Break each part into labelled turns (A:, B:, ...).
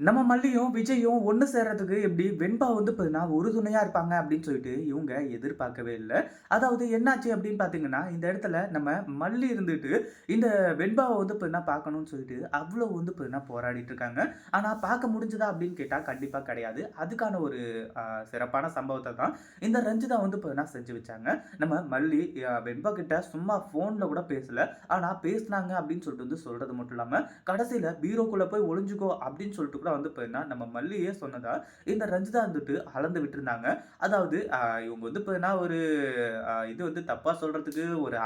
A: நம்ம மல்லியும், விஜயும் ஒன்று சேர்றதுக்கு எப்படி வெண்பா வந்து பார்த்தீங்கன்னா, உறுதுணையாக இருப்பாங்க அப்படின்னு சொல்லிட்டு இவங்க எதிர்பார்க்கவே இல்லை அதாவது என்னாச்சு அப்படின்னு பார்த்தீங்கன்னா, இந்த இடத்துல நம்ம மல்லி இருந்துட்டு, இந்த வெண்பாவை வந்து பார்த்தீங்கன்னா பார்க்கணும்னு சொல்லிட்டு, அவ்வளோ வந்து பார்த்தீங்கன்னா போராடிட்டு இருக்காங்க. ஆனால் பார்க்க முடிஞ்சதா அப்படின்னு கேட்டால் கண்டிப்பாக கிடையாது. அதுக்கான ஒரு சிறப்பான சம்பவத்தை தான் இந்த ரஞ்சிதா வந்து பார்த்தீங்கன்னா செஞ்சு வச்சாங்க. நம்ம மல்லி வெண்பா கிட்ட சும்மா ஃபோனில் கூட பேசலை ஆனால் பேசுனாங்க அப்படின்னு சொல்லிட்டு வந்து சொல்கிறது மட்டும் இல்லாமல் கடைசியில் பீரோக்குள்ளே போய் ஒளிஞ்சுக்கோ அப்படின்னு சொல்லிட்டு கூட வந்து பார்த்தீங்கன்னா, நம்ம மல்லியே சொன்னதா, இந்த ரஞ்சிதா வந்துட்டு அளந்து விட்டுருந்தாங்க. அதாவது இவங்க வந்து பார்த்தீங்கன்னா, ஒரு இது வந்து தப்பா சொல்றதுக்கு ஒரு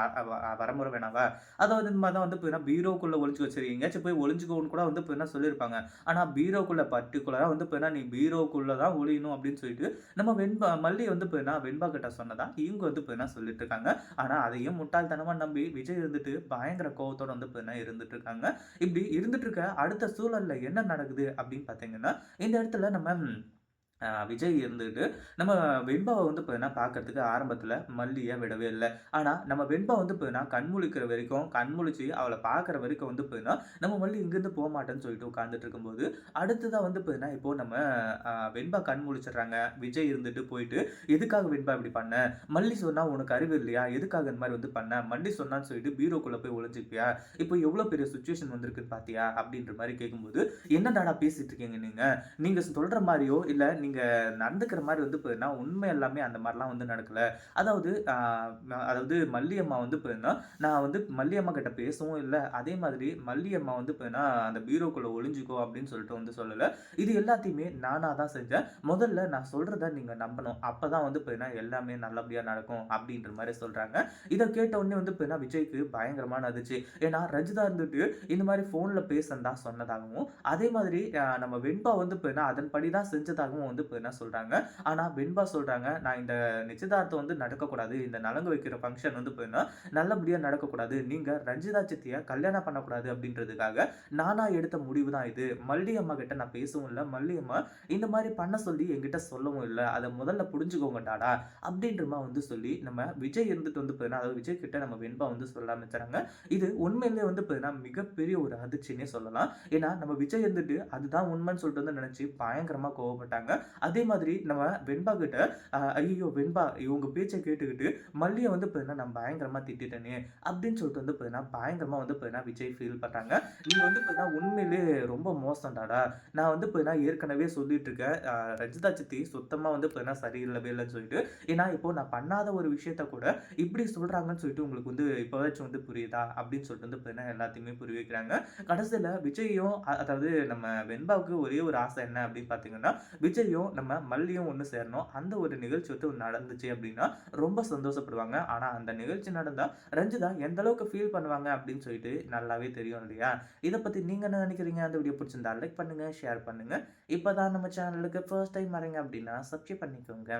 A: வரமுறை வேணாவா? அதாவது இந்த மாதிரி தான் வந்து பார்த்தீங்கன்னா, பீரோக்குள்ள ஒளிஞ்சுக்கோ சரி எங்கேயாச்சும் போய் ஒழிஞ்சுக்கோன்னு கூட வந்து பார்த்தீங்கன்னா சொல்லியிருப்பாங்க. ஆனா பீரோக்குள்ள பர்ட்டிகுலரா வந்து பார்த்தீங்கன்னா, நீ பீரோக்குள்ள தான் ஒழியணும் அப்படின்னு சொல்லிட்டு, நம்ம வெண்பா மல்லி வந்து பார்த்தீங்கன்னா, வெண்பா கிட்ட சொன்னதா, இவங்க வந்து பார்த்தீங்கன்னா சொல்லிட்டு இருக்காங்க. ஆனா அதையும் முட்டாள்தனமா நம்பி விஜய் இருந்துட்டு பயங்கர கோவத்தோட வந்து பார்த்தீங்கன்னா இருந்துட்டு இருக்காங்க. இப்படி இருந்துட்டு இருக்க அடுத்த சூழல்ல என்ன நடக்குது அப்படின்னு அப்படின்னு பார்த்தீங்கன்னா, இந்த இடத்துல நம்ம விஜய் இருந்துட்டு, நம்ம வெண்பாவை வந்து பார்த்தீங்கன்னா பார்க்கறதுக்கு ஆரம்பத்தில் மல்லியை விடவே இல்லை ஆனால் நம்ம வெண்பா வந்து பார்த்தீங்கன்னா, கண் முழிக்கிற வரைக்கும், கண் முழிச்சு அவளை பார்க்குற வரைக்கும் வந்து பார்த்தீங்கன்னா, நம்ம மல்லி இங்கேருந்து போமாட்டேன்னு சொல்லிட்டு உட்காந்துட்டு இருக்கும்போது, அடுத்ததாக வந்து பார்த்தீங்கன்னா, இப்போ நம்ம வெண்பா கண் முழிச்சிடுறாங்க. விஜய் இருந்துட்டு போயிட்டு, "எதுக்காக வெண்பா இப்படி பண்ண? மல்லி சொன்னால் உனக்கு அறிவு இல்லையா? எதுக்காக இந்த மாதிரி வந்து பண்ண? மல்லி சொன்னான்னு சொல்லிட்டு பீரோக்குள்ளே போய் ஒளிஞ்சுப்பியா? இப்போ எவ்வளோ பெரிய சுச்சுவேஷன் வந்திருக்குன்னு பார்த்தியா?" அப்படின்ற மாதிரி கேட்கும்போது, "என்னடாடா பேசிட்டு இருக்கீங்க நீங்கள் சொல்கிற மாதிரியோ இல்லை நீங்கள் நீங்கள் நடந்துக்கிற மாதிரி வந்து பார்த்தீங்கன்னா, உண்மை எல்லாமே அந்த மாதிரிலாம் வந்து நடக்கலை அதாவது அதாவது மல்லியம்மா வந்து பார்த்தீங்கன்னா, நான் வந்து மல்லியம்மா கிட்ட பேசவும் இல்லை அதே மாதிரி மல்லியம்மா வந்து போயிருந்தா அந்த பீரோக்குள்ளே ஒளிஞ்சிக்கோ அப்படின்னு சொல்லிட்டு வந்து சொல்லலை இது எல்லாத்தையுமே நானாக தான் செஞ்சேன். முதல்ல நான் சொல்கிறத நீங்கள் நம்பணும். அப்போ தான் வந்து பார்த்தீங்கன்னா, எல்லாமே நல்லபடியாக நடக்கும் அப்படின்ற மாதிரி சொல்கிறாங்க இதை கேட்ட உடனே வந்து பார்த்தீங்கன்னா, விஜய்க்கு பயங்கரமான அதிர்ச்சி. ஏன்னா ரஜிதா இருந்துட்டு இந்த மாதிரி ஃபோனில் பேசுன்னு பேசுனதா சொன்னதாகவும், அதே மாதிரி நம்ம வெண்பா வந்து பார்த்தீங்கன்னா, அதன்படி தான் செஞ்சதாகவும் வந்து போயிருந்தால் சொல்கிறாங்க ஆனால் வெண்பா சொல்கிறாங்க "நான் இந்த நிச்சயதார்த்தம் வந்து நடக்கக்கூடாது. இந்த நலங்கு வைக்கிற ஃபங்க்ஷன் வந்து பார்த்தீங்கன்னா, நல்லபடியாக நடக்கக்கூடாது. நீங்கள் ரஞ்சிதா சித்தியை கல்யாணம் பண்ணக்கூடாது அப்படின்றதுக்காக நானாக எடுத்த முடிவு தான் இது. மல்லி அம்மா கிட்ட நான் பேசவும் இல்லை மல்லி அம்மா இந்த மாதிரி பண்ண சொல்லி என்கிட்ட சொல்லவும் இல்லை அதை முதல்ல புரிஞ்சுக்கோங்க டாடா." அப்படின்றமா வந்து சொல்லி நம்ம விஜய் இருந்துட்டு வந்து பார்த்தீங்கன்னா, அதாவது விஜய் கிட்ட நம்ம வெண்பா வந்து சொல்ல ஆரம்பிச்சுறாங்க. இது உண்மையிலேயே வந்து பார்த்தீங்கன்னா, மிகப்பெரிய ஒரு அதிர்ச்சின்னே சொல்லலாம். ஏன்னா நம்ம விஜய் இருந்துட்டு அதுதான் உண்மைன்னு சொல்லிட்டு வந்து நினச்சி பயங்கரமாக கோவப்பட்டாங்க. அதே மாதிரி நம்ம வெண்பா கிட்ட ஐயோ வெண்பா இவங்க பேச்சை கேட்டுக்கிட்டு மல்லியை வந்து பார்த்தீங்கன்னா, நான் பயங்கரமா திட்டிட்டேனே!" அப்படின்னு சொல்லிட்டு வந்து பார்த்தீங்கன்னா, பயங்கரமா வந்து பார்த்தீங்கன்னா, விஜய் ஃபீல் பண்றாங்க. "நீ வந்து பார்த்தீங்கன்னா, உண்மையிலேயே ரொம்ப மோசம்டாடா. நான் வந்து பார்த்தீங்கன்னா, ஏற்கனவே சொல்லிட்டு இருக்கேன். ரஜிதா ரஞ்சிதா சித்தி சுத்தமா வந்து பார்த்தீங்கன்னா, சரியில்லவே இல்லைன்னு சொல்லிட்டு. ஏன்னா இப்போ நான் பண்ணாத ஒரு விஷயத்த கூட இப்படி சொல்றாங்கன்னு சொல்லிட்டு உங்களுக்கு வந்து இப்பவாச்சும் வந்து புரியுதா?" அப்படின்னு சொல்லிட்டு வந்து பார்த்தீங்கன்னா, எல்லாத்தையுமே புரிய வைக்கிறாங்க. கடைசியில் விஜய்யும் அதாவது நம்ம வெண்பாவுக்கு ஒரே ஒரு ஆசை என்ன அப்படின்னு பார்த்தீங்கன்னா, விஜயும் நம்ம மல்லியும் ஒன்று சேரணும். அந்த ஒரு நிகழ்ச்சி வந்து நடந்துச்சு அப்படின்னா, ரொம்ப சந்தோஷப்படுவாங்க. ஆனால் அந்த நிகழ்ச்சி நடந்தால் ரஞ்சிதா எந்த அளவுக்கு ஃபீல் பண்ணுவாங்க அப்படின்னு சொல்லிட்டு நல்லாவே தெரியும் இல்லையா? இதை பற்றி நீங்கள் என்ன நினைக்கிறீங்க? அந்த வீடியோ பிடிச்சிருந்தா லைக் பண்ணுங்கள் ஷேர் பண்ணுங்க. இப்பதான் நம்ம சேனலுக்கு ஃபர்ஸ்ட் டைம் வரீங்க அப்படின்னா, சப்ஸ்கிரைப் பண்ணிக்கோங்க.